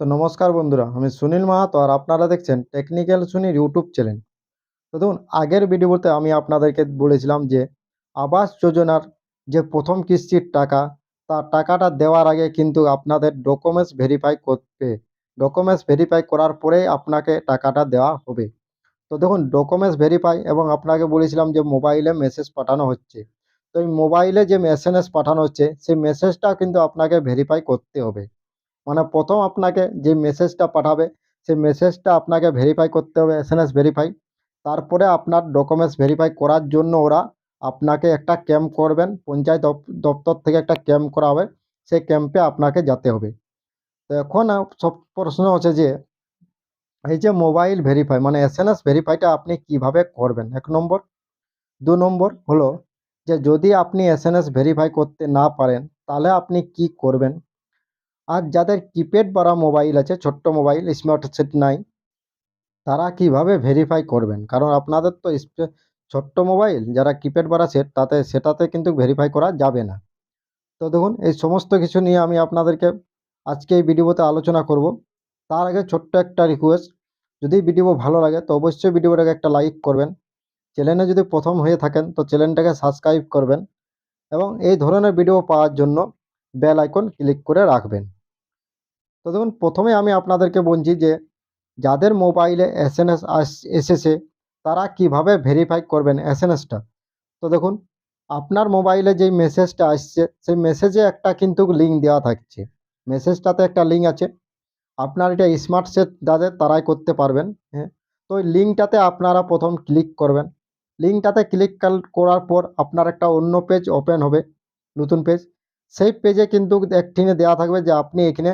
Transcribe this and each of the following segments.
তো নমস্কার বন্ধুরা, আমি সুনীল মাহাতো আর আপনারা দেখছেন টেকনিক্যাল সুনীর ইউটিউব চ্যানেল। তো দেখুন, আগের ভিডিওতে আমি আপনাদেরকে বলেছিলাম যে আবাস যোজনার যে প্রথম কিস্তির টাকা, তার টাকাটা দেওয়ার আগে কিন্তু আপনাদের ডকুমেন্টস ভেরিফাই করতে ডকুমেন্টস ভেরিফাই করার পরেই আপনাকে টাকাটা দেওয়া হবে। তো দেখুন ডকুমেন্টস ভেরিফাই এবং আপনাকে বলেছিলাম যে মোবাইলে মেসেজ পাঠানো হচ্ছে। তো এই মোবাইলে যে এস পাঠানো হচ্ছে, সেই মেসেজটা কিন্তু আপনাকে ভেরিফাই করতে হবে। মানে প্রথম আপনাকে যে মেসেজটা পাঠাবে, সেই মেসেজটা আপনাকে ভেরিফাই করতে হবে এস এন এস ভেরিফাই তারপরে আপনার ডকুমেন্টস ভেরিফাই করার জন্য ওরা আপনাকে একটা ক্যাম্প করবেন, পঞ্চায়েত দপ্তর থেকে একটা ক্যাম্প করা হবে সেই ক্যাম্পে আপনাকে যেতে হবে। তো এখন সব প্রশ্ন হচ্ছে যে, এই যে মোবাইল ভেরিফাই মানে এস এন এস ভেরিফাইটা আপনি কীভাবে করবেন? এক নম্বর। দু নম্বর হলো যে, যদি আপনি এস এন এস ভেরিফাই করতে না পারেন, তাহলে আপনি কি করবেন? আর যাদের কিপ্যাড বাড়া মোবাইল আছে, ছোট্ট মোবাইল স্মার্ট সেট নাই, তারা কীভাবে ভেরিফাই করবেন? কারণ আপনাদের তো ছোট্ট মোবাইল যারা কিপ্যাড বাড়া সেট তাতে, সেটাতে কিন্তু ভেরিফাই করা যাবে না। তো দেখুন, এই সমস্ত কিছু নিয়ে আমি আপনাদেরকে আজকে এই ভিডিওতে আলোচনা করব। তার আগে ছোট্ট একটা রিকোয়েস্ট যদি ভিডিও ভালো লাগে তো অবশ্যই ভিডিওটাকে একটা লাইক করবেন। চ্যানেলে যদি প্রথম হয়ে থাকেন তো চ্যানেলটাকে সাবস্ক্রাইব করবেন এবং এই ধরনের ভিডিও পাওয়ার জন্য বেল আইকন ক্লিক করে রাখবেন। তো দেখুন, প্রথমে আমি আপনাদেরকে বলছি যে, যাদের মোবাইলে এস এন এস এসেছে, তারা কীভাবে ভেরিফাই করবেন এস এন এসটা তো দেখুন, আপনার মোবাইলে যেই মেসেজটা আসছে, সেই মেসেজে একটা কিন্তু লিঙ্ক দেওয়া থাকছে। মেসেজটাতে একটা লিঙ্ক আছে। আপনার এটা স্মার্ট সেট যাদের, তারাই করতে পারবেন হ্যাঁ? তো ওই লিঙ্কটাতে আপনারা প্রথম ক্লিক করবেন। লিঙ্কটাতে ক্লিক করার পর আপনার একটা অন্য পেজ ওপেন হবে, নতুন পেজ সেই পেজে কিন্তু একটিনে দেওয়া থাকবে যে, আপনি এখানে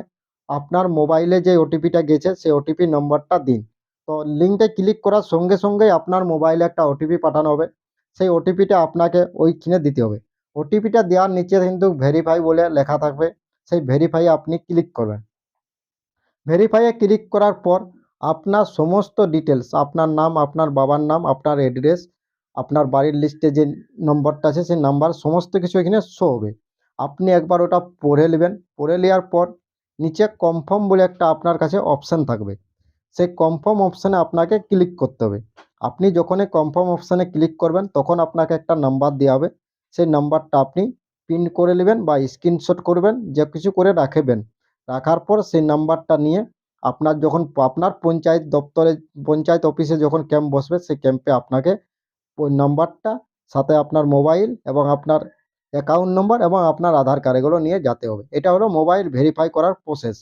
আপনার মোবাইলে যে ওটিপিটা গেছে, সেই ওটিপি নম্বরটা দিন। তো লিঙ্কে ক্লিক করার সঙ্গে সঙ্গেই আপনার মোবাইলে একটা ওটিপি পাঠানো হবে। সেই ওটিপিটা আপনাকে ওইখানে দিতে হবে। ওটিপিটা দেওয়ার নিচে কিন্তু ভেরিফাই বলে লেখা থাকবে। সেই ভেরিফাই আপনি ক্লিক করবেন। ভেরিফাইয়ে ক্লিক করার পর আপনার সমস্ত ডিটেলস আপনার নাম, আপনার বাবার নাম, আপনার অ্যাড্রেস আপনার বাড়ির লিস্টে যে নম্বরটা আছে, সেই নাম্বার সমস্ত কিছু এখানে শো হবে। আপনি একবার ওটা পড়ে নেবেন। পড়ে নেওয়ার পর নিচে কনফার্ম বলে একটা আপনার কাছে অপশান থাকবে। সেই কনফার্ম অপশানে আপনাকে ক্লিক করতে হবে। আপনি যখনই কনফার্ম অপশানে ক্লিক করবেন, তখন আপনাকে একটা নাম্বার দেওয়া হবে। সেই নাম্বারটা আপনি প্রিন্ট করে নেবেন বা স্ক্রিনশট করবেন, যে কিছু করে রাখবেন। রাখার পর সেই নাম্বারটা নিয়ে আপনার যখন, আপনার পঞ্চায়েত দপ্তরে, পঞ্চায়েত অফিসে যখন ক্যাম্প বসবে, সেই ক্যাম্পে আপনাকে ওই নাম্বারটা সাথে আপনার মোবাইল এবং আপনার অ্যাকাউন্ট নম্বর এবং আপনার আধার কার্ড এগুলো নিয়ে যেতে হবে। এটা হলো মোবাইল ভেরিফাই করার প্রসেস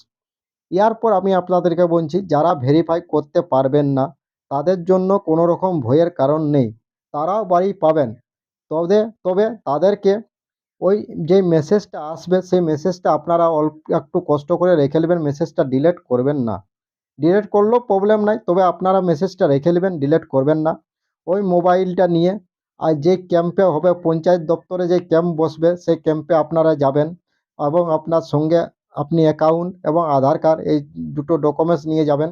এরপর আমি আপনাদেরকে বলছি, যারা ভেরিফাই করতে পারবেন না, তাদের জন্য কোনো রকম ভয়ের কারণ নেই। তারাও বাড়ি পাবেন। তবে তবে তাদেরকে ওই যে মেসেজটা আসবে, সেই মেসেজটা আপনারা অল্প, একটু কষ্ট করে রেখে নেবেন মেসেজটা ডিলেট করবেন না। ডিলেট করলেও প্রবলেম নাই, তবে আপনারা মেসেজটা রেখে নেবেন ডিলেট করবেন না। ওই মোবাইলটা নিয়ে আর যে ক্যাম্পে হবে, পঞ্চায়েত দপ্তরে যে ক্যাম্প বসবে, সেই ক্যাম্পে আপনারা যাবেন এবং আপনার সঙ্গে আপনি অ্যাকাউন্ট এবং আধার কার্ড এই দুটো ডকুমেন্টস নিয়ে যাবেন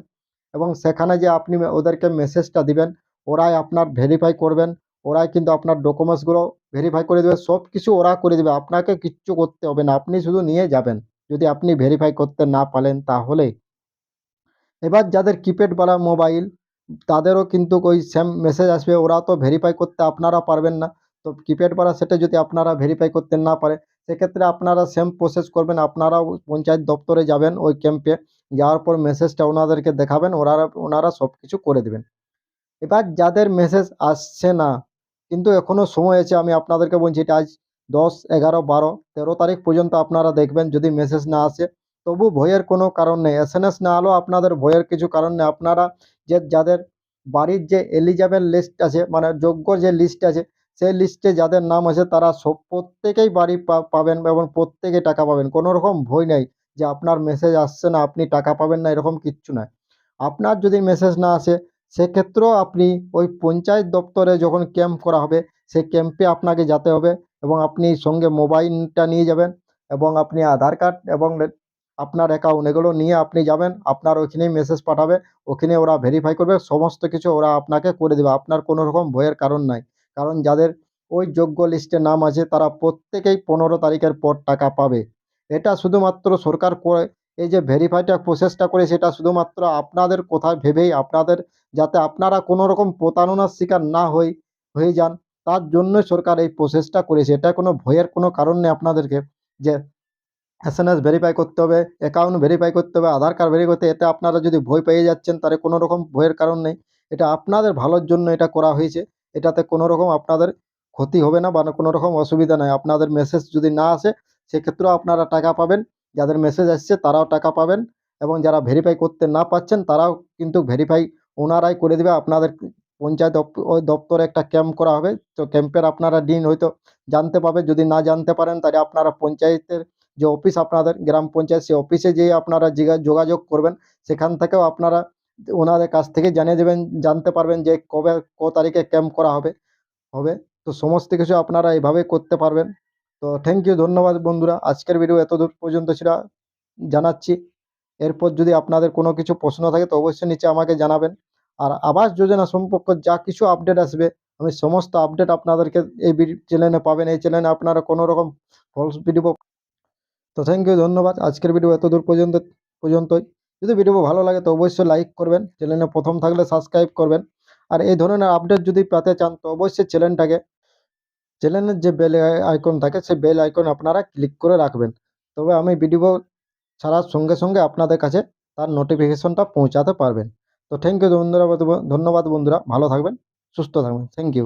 এবং সেখানে যে আপনি ওদেরকে মেসেজটা দিবেন, ওরাই আপনার ভেরিফাই করবেন, ওরাই কিন্তু আপনার ডকুমেন্টসগুলো ভেরিফাই করে দেবে, সব কিছু ওরা করে দেবে, আপনাকে কিচ্ছু করতে হবে না, আপনি শুধু নিয়ে যাবেন, যদি আপনি ভেরিফাই করতে না পারেন তাহলে। এবার যাদের কিপ্যাডওয়ালা মোবাইল তাদেরও কিন্তু ওই সেম মেসেজ আসবে। ওরা তো ভেরিফাই করতে আপনারা পারবেন না। তো কিপ্যাডওয়ালা সেটা যদি আপনারা ভেরিফাই করতে না পারে, সেক্ষেত্রে আপনারা সেম প্রসেস করবেন। আপনারাও পঞ্চায়েত দপ্তরে যাবেন ওই ক্যাম্পে যাওয়ার পর মেসেজটা ওনাদেরকে দেখাবেন। ওনারা ওনারা সব কিছু করে দেবেন। এবার যাদের মেসেজ আসছে না, কিন্তু এখনও সময় আছে, আমি আপনাদেরকে বলছি এটা আজ দশ, এগারো, বারো, তেরো তারিখ পর্যন্ত আপনারা দেখবেন। যদি মেসেজ না আসে তবু ভয়ের কোনো কারণ নেই। এস না হলেও আপনাদের ভয়ের কিছু কারণ নেই। আপনারা যে, যাদের বাড়ির যে এলিজাবেল লিস্ট আছে মানে যোগ্য যে লিস্ট আছে, সেই লিস্টে যাদের নাম আছে, তারা সব, প্রত্যেকেই বাড়ি পাবেন এবং প্রত্যেকে টাকা পাবেন। কোনো রকম ভয় নেই যে আপনার মেসেজ আসছে না, আপনি টাকা পাবেন না, এরকম কিচ্ছু নয় আপনার যদি মেসেজ না আসে, সেক্ষেত্রেও আপনি ওই পঞ্চায়েত দপ্তরে যখন ক্যাম্প করা হবে, সেই ক্যাম্পে আপনাকে যেতে হবে এবং আপনি সঙ্গে মোবাইলটা নিয়ে যাবেন এবং আপনি আধার কার্ড এবং আপনার অ্যাকাউন্ট এগুলো নিয়ে আপনি যাবেন, আপনার ওইখানেই মেসেজ পাঠাবে, ওখানে ওরা ভেরিফাই করবে, সমস্ত কিছু ওরা আপনাকে করে দেবে। আপনার কোনো রকম ভয়ের কারণ নাই। কারণ যাদের ওই যোগ্য লিস্টে নাম আছে, তারা প্রত্যেকেই পনেরো তারিখের পর টাকা পাবে। এটা শুধুমাত্র সরকার করে, এই যে ভেরিফাইটা প্রসেসটা করে, সেটা শুধুমাত্র আপনাদের কথা ভেবেই, আপনাদের যাতে আপনারা কোনো রকম প্রতারণার শিকার না হই, হয়ে যান, তার জন্যই সরকার এই প্রসেসটা করেছে। এটা কোনো ভয়ের কোনো কারণ নেই আপনাদেরকে, যে এসএনএস ভেরিফাই করতে হবে অ্যাকাউন্ট ভেরিফাই করতে হবে আধার কার্ড ভেরিফাই করতে এতে আপনারা যদি ভয় পেয়ে যাচ্ছেন তাহলে কোনো রকম ভয়ের কারণ নেই। এটা আপনাদের ভালোর জন্য এটা করা হয়েছে, এটাতে কোনো রকম আপনাদের ক্ষতি হবে না বা কোনো রকম অসুবিধা নাই। আপনাদের মেসেজ যদি না আসে, সেক্ষেত্রেও আপনারা টাকা পাবেন, যাদের মেসেজ আসছে তারাও টাকা পাবেন এবং যারা ভেরিফাই করতে না পাচ্ছেন তারাও কিন্তু ভেরিফাই ওনারাই করে দেবে। আপনাদের পঞ্চায়েত দপ্তরে একটা ক্যাম্প করা হবে, তো ক্যাম্পের আপনারা দিন হয়তো জানতে পাবে, যদি না জানতে পারেন তাহলে আপনারা পঞ্চায়েতের যে অফিস আপনাদের গ্রাম পঞ্চায়েত, সেই অফিসে যেয়ে আপনারা যোগাযোগ করবেন। সেখান থেকেও আপনারা ওনাদের কাছ থেকে জানিয়ে দেবেন, জানতে পারবেন যে কবে, ক তারিখে ক্যাম্প করা হবে হবে। তো সমস্ত কিছু আপনারা এইভাবে করতে পারবেন। তো থ্যাংক ইউ ধন্যবাদ বন্ধুরা। আজকের ভিডিও এত দূর পর্যন্ত ছিল, জানাচ্ছি। এরপর যদি আপনাদের কোনো কিছু প্রশ্ন থাকে, তো অবশ্যই নিচে আমাকে জানাবেন। আর আবাস যোজনা সম্পর্কে যা কিছু আপডেট আসবে, আমি সমস্ত আপডেট আপনাদেরকে এই চ্যানেলে পাবেন। এই চ্যানেলে আপনারা কোনো রকম ফলস ভিডিও তো থ্যাংক ইউ ধন্যবাদ। আজকের ভিডিও এত দূর পর্যন্ত, পর্যন্তই। যদি ভিডিও ভালো লাগে তো অবশ্যই লাইক করবেন চ্যানেলে প্রথম থাকলে সাবস্ক্রাইব করবেন। আর এই ধরনের আপডেট যদি পেতে চান তো অবশ্যই চ্যানেলটাকে চ্যানেলের যে বেল আইকন থাকে সেই বেল আইকন আপনারা ক্লিক করে রাখবেন। তবে আমি ভিডিও ছাড়ার সঙ্গে সঙ্গে আপনাদের কাছে তার নোটিফিকেশনটা পৌঁছাতে পারবেন। তো থ্যাংক ইউ বন্ধুরা ধন্যবাদ বন্ধুরা। ভালো থাকবেন, সুস্থ থাকবেন। Thank you